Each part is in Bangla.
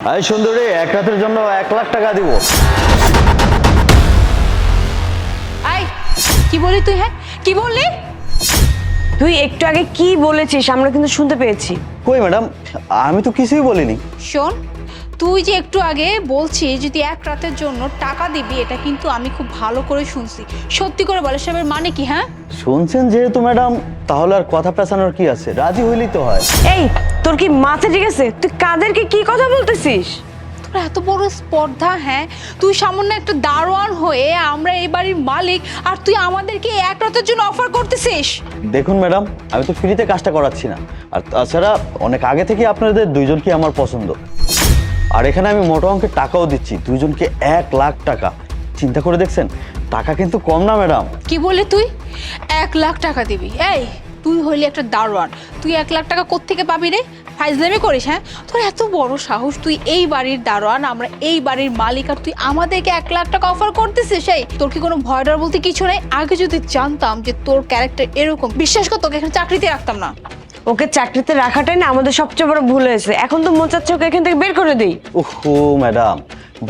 এই সুন্দরী এক রাতের জন্য এক লাখ টাকা দিব। আই কি বলি তুই হ্যাঁ? কি বললি? তুই একটু আগে কি বলেছিস আমরা কিন্তু শুনতে পেয়েছি। কই ম্যাডাম? আমি তো কিছুই বলিনি। শোন তুই যে একটু আগে বলছিস যদি এক রাতের জন্য টাকা দিবি এটা কিন্তু আমি খুব ভালো করে শুনছি। সত্যি করে বলে সবের মানে কি হ্যাঁ? শুনছেন যেহেতু ম্যাডাম তাহলে আর কথা পেছানোর কি আছে? রাজি হইলেই তো হয়। এই তোর কি মাথা ঠিক আছে? তুই কাদেরকে কি কথা বলতেছিস? তোর এত বড় স্পর্ধা হ্যাঁ? তুই সামান্য একটা দারোয়ান হয়ে আমরা এই বাড়ির মালিক আর তুই আমাদেরকে এক রাতের জন্য অফার করতেছিস? দেখুন ম্যাডাম আমি তো ফ্রিতে কাজটা করাচ্ছি না। আর তাছাড়া অনেক আগে থেকে আপনাদের দুইজনকে আমার পছন্দ। আর এখানে আমি মোটা অঙ্কের টাকাও দিচ্ছি দুইজনকে এক লাখ টাকা। চিন্তা করে দেখছেন টাকা কিন্তু কম না ম্যাডাম। কি বলে তুই? এক লাখ টাকা দিবি এই। তুই হইলি একটা দারোয়ান। তুই এক লাখ টাকা কোত্থেকে পাবি রে? ফাইজলামি করিস হ্যাঁ? তোর এত বড় সাহস তুই এই বাড়ির দারোয়ান আমরা এই বাড়ির মালিক আর তুই আমাদেরকে এক লাখ টাকা অফার করতেছিস সেই? তোর কি কোনো ভয় ডর বলতে কিছু নেই? আগে যদি জানতাম যে তোর ক্যারেক্টার এরকম বিশ্বাস কর তোকে এখানে চাকরিতে রাখতাম না। ওকে চাকরিতে রাখাটাই না আমাদের সবচেয়ে বড় ভুল হয়েছে। এখন তো মোচাচ্ছে ওকে এখান থেকে বের করে দিই। ওহো ম্যাডাম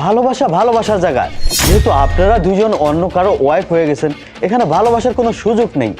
ভালোবাসা ভালোবাসার জায়গায়। যেহেতু আপনারা দুজন অন্য কারও ওয়াইফ হয়ে গেছেন এখানে ভালোবাসার কোনো সুযোগ নেই।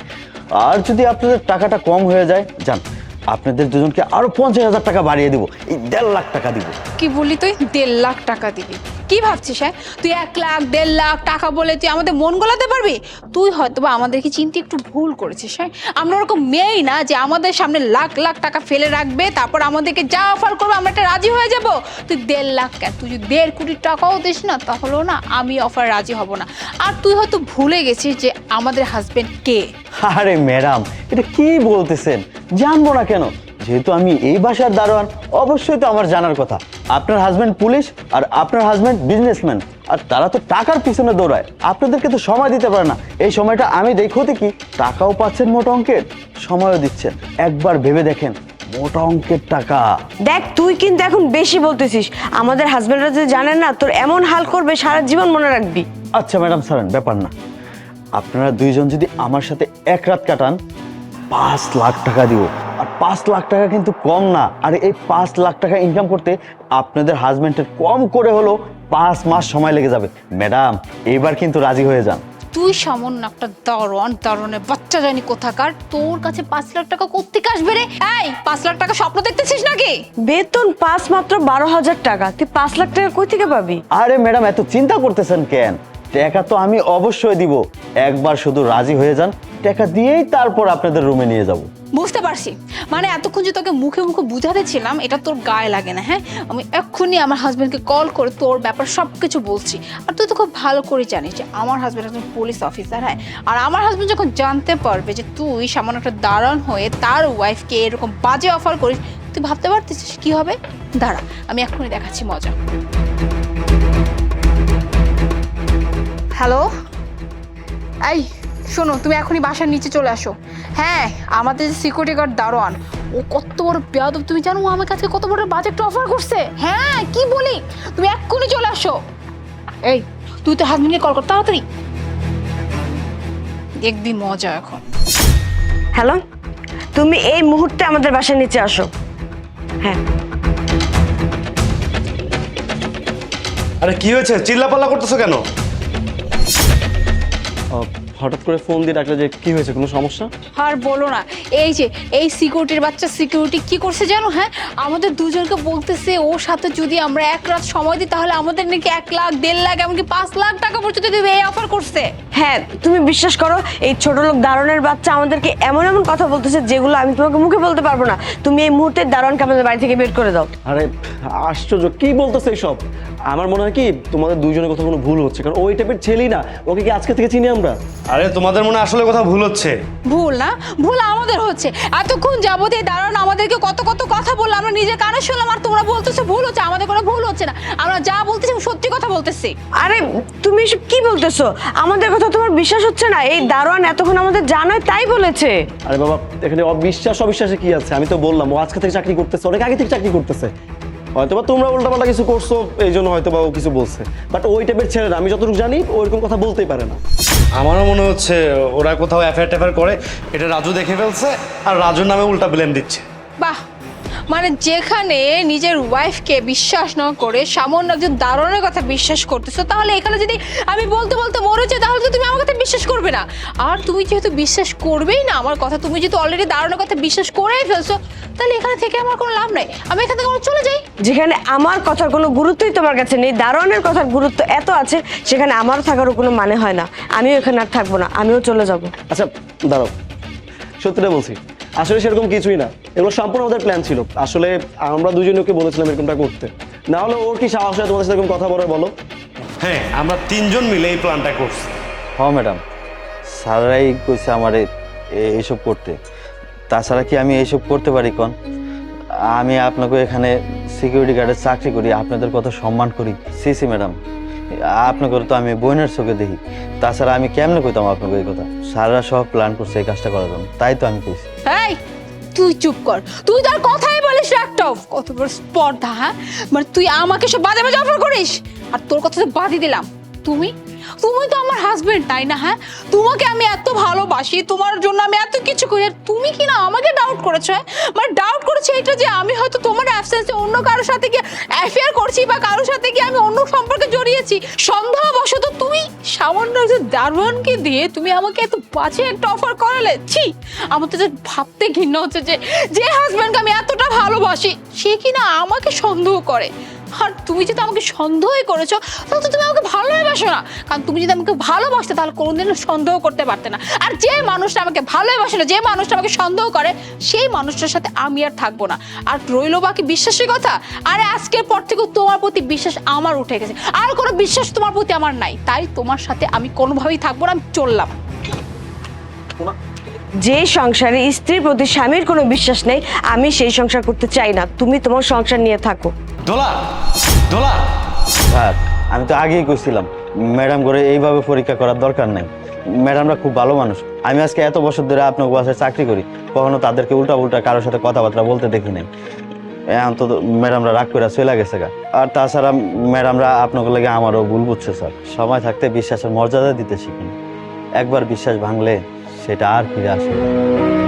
আর যদি আপনাদের টাকাটা কম হয়ে যায় যান আপনাদের দুজনকে আরও পঞ্চাশ হাজার টাকা বাড়িয়ে দিব। এই দেড় লাখ টাকা দিব। কি বললি তুই? দেড় লাখ টাকা দিবি। কি ভাবছিস হ্যাঁ? তুই এক লাখ, দেড় লাখ টাকা বলে তুই আমাদের মন গলাতে পারবি? তুই হয়তো বা আমাদেরকে চিনতে একটু ভুল করেছিস হ্যাঁ? আমরা ওরকম মেয়েই না যে আমাদের সামনে লাখ লাখ টাকা ফেলে রাখবে, তারপর আমাদেরকে যা অফার করবে আমরা একটা রাজি হয়ে যাব। তুই দেড় লাখ কেন? তুই যদি দেড় কোটি টাকাও দিস না, তাহলেও না আমি অফার রাজি হব না। আর তুই হয়তো ভুলে গেছিস যে আমাদের হাজবেন্ড কে? আরে ম্যাডাম, এটা কি বলতেছেন? জানব না কেন? যেহেতু আমি এই বাসার দারোয়ান অবশ্যই তো আমার জানার কথা। আপনার হাজবেন্ড পুলিশ আর আপনার হাজবেন্ড বিজনেসম্যান আর তারা তো টাকার পিছনে দৌড়ায়। আপনাদেরকে তো সময় দিতে পারে না। এই সময়টা আমি দেখো কি টাকাও পাচ্ছেন মোটা অঙ্কের সময়ও দিচ্ছেন। একবার ভেবে দেখেন মোটা অঙ্কের টাকা। দেখ তুই কিন্তু এখন বেশি বলতেছিস। আমাদের হাজবেন্ডরা যে জানে না তোর এমন হাল করবে সারা জীবন মনে রাখবি। আচ্ছা ম্যাডাম সারেন ব্যাপার না। আপনারা দুইজন যদি আমার সাথে এক রাত কাটান পাঁচ লাখ টাকা দিব। পাঁচ লাখ টাকা কিন্তু কম না। আর এই পাঁচ লাখ টাকা ইনকাম করতে আপনাদের হাজবেন্ডের কম করে হলো পাঁচ মাস সময় লেগে যাবে। ম্যাডাম এবার কিন্তু রাজি হয়ে যান। তুই সামান্য একটা দারোয়ান দারোয়ানের বাচ্চা জানি কোথাকার তোর কাছে পাঁচ লাখ টাকা কোথেকে আসবে রে? এই পাঁচ লাখ টাকা স্বপ্ন দেখতেছিস নাকি? বেতন পাঁচ মাত্র বারো হাজার টাকা। তুই পাঁচ লাখ টাকা কই থেকে পাবি? আরে ম্যাডাম এত চিন্তা করতেছেন কেন? টাকা তো আমি অবশ্যই দিব। একবার শুধু রাজি হয়ে যান টাকা দিয়েই তারপর আপনাদের রুমে নিয়ে যাব। বুঝতে পারছি। মানে এতক্ষণ যে তোকে মুখে মুখে বুঝাতে ছিলাম, এটা তোর গায়ে লাগে না হ্যাঁ? আমি এক্ষুনি আমার হাজব্যান্ডকে কল করে তোর ব্যাপার সব কিছু বলছি। আর তুই তো খুব ভালো করে জানিস যে আমার হাজব্যান্ড একজন পুলিশ অফিসার হ্যাঁ? আর আমার হাজব্যান্ড যখন জানতে পারবে যে তুই সামান্য একটা দাঁড়ান হয়ে তার ওয়াইফকে এরকম বাজে অফার করিস, তুই ভাবতে পারতেছিস কি হবে? দাঁড়া, আমি এক্ষুনি দেখাচ্ছি মজা। হ্যালো এই শোনো তুমি এখনই বাসার নিচে চলে আসো। হ্যাঁ আমাদের যে সিকিউরিটি গার্ড দারোয়ান ও কত বড় বেয়াদব তুমি জানো ও আমার কাছে কত বড় বাজেট অফার করছে। হ্যাঁ কি বলি? তুমি এক্ষুনি চলে আসো। এই তুই তো হাজবেন্ডকে কল কর তাড়াতাড়ি। দেখবি মজা এখন। হ্যালো তুমি এই মুহূর্তে আমাদের বাসার নিচে আসো। হ্যাঁ। আরে কি হয়েছে? চিল্লাপাল্লা করতেছো কেন? হঠাৎ করে ফোন দিয়ে ডাকলে যে কি হয়েছে কোনো সমস্যা? আর বলো না এই যে এই সিকিউরিটির বাচ্চা সিকিউরিটি কি করছে জানো হ্যাঁ? আমাদের দুজনকে বলতেছে ওর সাথে যদি আমরা এক রাত সময় দিই তাহলে আমাদের নাকি এক লাখ দেড় লাখ এমনকি পাঁচ লাখ টাকা পর্যন্ত দেবে এই অফার করছে। হ্যাঁ তুমি বিশ্বাস করো এই ছোট লোক দারোয়ানের বাচ্চা আমাদেরকে এমন এমন কথা বলতেছে যেগুলো আমি তোমাকে মুখে বলতে পারব না। তুমি এই মুহূর্তে দারোয়ানকে আমাদের বাড়ি থেকে বের করে দাও। আরে আশ্চর্য কি বলতেছে এইসব? আমার মনে হয় কি তোমাদের দুজনের কথা কোনো ভুল হচ্ছে কারণ ওই টাইপের ছেলেই না ওকে কি আজকে থেকে চিনি আমরা? আরে তোমাদের মনে আসলে কথা ভুল হচ্ছে? ভুল না ভুল আমাদের হচ্ছে। এতক্ষণ যাবত এই দাঁড়ান আমাদেরকে কত কত কথা বলল আমরা নিজে কানে শুনলাম আর তোমরা বলতেছো ভুল হচ্ছে আমাদের কোনো ভুল হচ্ছে না। আমরা যা বলতেছি সত্যি কথা বলতেছি। আরে তুমি এসব কি বলতেছো? আমাদের কথা তোমার বিশ্বাস হচ্ছে না? এই দারোয়ান এতক্ষণ আমাদের জানোই তাই বলেছে। আরে বাবা এখানে অবিশ্বাস অবিশ্বাসে কি আছে? আমি তো বললাম ও আজকে থেকে চাকরি করতেছে অনেক আগে থেকে চাকরি করতেছে। হয়তোবা তোমরা উল্টাপাল্টা কিছু করছ এই জন্য হয়তো বা ও কিছু বলছে। বাট ওই টাইপের ছেলেরা আমি যতটুকু জানি ওইরকম কথা বলতেই পারে না। আমারও মনে হচ্ছে ওরা কোথাও অ্যাফেয়ার ট্যাফেয়ার করে এটা রাজু দেখে ফেলছে আর রাজুর নামে উল্টা ব্লেম দিচ্ছে। বাহ! মানে যেখানে নিজের ওয়াইফকে বিশ্বাস না করে সামান্য একজন দারোয়ানের কথা বিশ্বাস করতেছো তাহলে এখানে যদি আমি বলতে বলতে মরে যাই তাহলে তো তুমি আমার কথা বিশ্বাস করবে না। আর তুমি যেহেতু বিশ্বাস করবেই না আমার কথা তুমি যেহেতু অলরেডি দারোয়ানের কথা বিশ্বাস করেই ফেলছো তাহলে এখানে থেকে আমার কোনো লাভ নাই। আমি এখান থেকে চলে যাই। যেখানে আমার কথার কোনো গুরুত্বই তোমার কাছে নেই দারোয়ানের কথার গুরুত্ব এত আছে সেখানে আমারও থাকারও কোনো মানে হয় না। আমিও এখানে আর থাকব না আমিও চলে যাব। আচ্ছা দাঁড়াও। সত্যিটা বলছি আসলে সেরকম কিছুই না। এগুলো সম্পূর্ণ আমাদের প্ল্যান ছিল। আসলে আমরা দুজনে ওকে বলেছিলাম এরকমটা করতে। না হলে ওর কি সাহস হয় তোমাদের সাথে এরকম কথা বলে বলো? হ্যাঁ আমরা তিনজন মিলে এই প্ল্যানটা করছি। হ ম্যাডাম স্যাররাই কইছে আমার এইসব করতে। তাছাড়া কি আমি এইসব করতে পারি কোন? আমি আপনাকে এখানে সিকিউরিটি গার্ডের চাকরি করি আপনাদের কত সম্মান করি। সি সি ম্যাডাম আপনাকে তো আমি বোনের চোখে দেখি। তাছাড়া আমি কেমনে কইতাম আপনাকে এই কথা? স্যাররা সব প্ল্যান করছে এই কাজটা করার জন্য। তাই তো আমি কইছি। এই তুই চুপ কর। তুই তার কথাই বলিস একটা কত বড় স্পর্ধা হ্যাঁ? মানে তুই আমাকে সব বাজে বাজে অফার করিস? আর তোর কথা তো বাদই দিলাম। তুমি? তুমি তো আমার হাজবেন্ড তাই না হ্যাঁ? তোমাকে আমি এত ভালোবাসি, তোমার জন্য আমি এত কিছু করি, আর তুমি কি না আমাকে ডাউট করেছ হ্যাঁ? মানে ডাউট করেছ এটা যে আমি হয়তো তোমার অ্যাবসেন্সে অন্য কারোর সাথে গিয়ে অ্যাফেয়ার করছি বা কারোর সাথে গিয়ে আমি অন্য সম্পর্কে জড়িয়েছি। সন্দেহবশত তুমি সামান্য একজন দারোয়ানকে দিয়ে তুমি আমাকে এত বাজে একটা অফার করালে ছি আমার তো যে ভাবতে ঘৃণা হচ্ছে যে যে হাজব্যান্ডকে আমি এতটা ভালোবাসি, সে কি না আমাকে সন্দেহ করে। আর তুমি যদি আমাকে সন্দেহই করেছ, তাহলে তো তুমি আমাকে ভালোবাসো না। কারণ তুমি যদি আমাকে ভালোবাসতে, তাহলে কোনোদিনও সন্দেহ করতে পারতে না। আর যে মানুষটা আমাকে ভালোবাসে না যে মানুষটা আমাকে সন্দেহ করে, সেই মানুষটার সাথে আমি আর থাকব না। আর রইল বাকি বিশ্বাসের কথা? আরে আজকের পর থেকে তোমার প্রতি বিশ্বাস আমার উঠে গেছে। আর কোনো বিশ্বাস তোমার প্রতি আমার নাই। তাই তোমার সাথে আমি কোনোভাবেই থাকব না, আমি চললাম। যে সংসারে স্ত্রীর প্রতি স্বামীর কোনো বিশ্বাস নেই আমি সেই সংসার করতে চাই না। তুমি তোমার সংসার নিয়ে থাকো। দোলা! দোলা! স্যার আমি তো আগেই কইছিলাম ম্যাডাম করে এইভাবে পরীক্ষা করার দরকার নাই। ম্যাডামরা খুব ভালো মানুষ। আমি আজকে এত বছর ধরে আপনার বাসায় চাকরি করি কখনো তাদেরকে উল্টা উল্টা কারোর সাথে কথাবার্তা বলতে দেখি নাই। এখন তো ম্যাডামরা রাগ করে চলে গেছে গা। আর তাছাড়া ম্যাডামরা আপনাকে লাগে আমারও ভুল বুঝছে স্যার। সময় থাকতে বিশ্বাসের মর্যাদা দিতে শিখুন। একবার বিশ্বাস ভাঙলে সেটা আর ফিরে আসে না।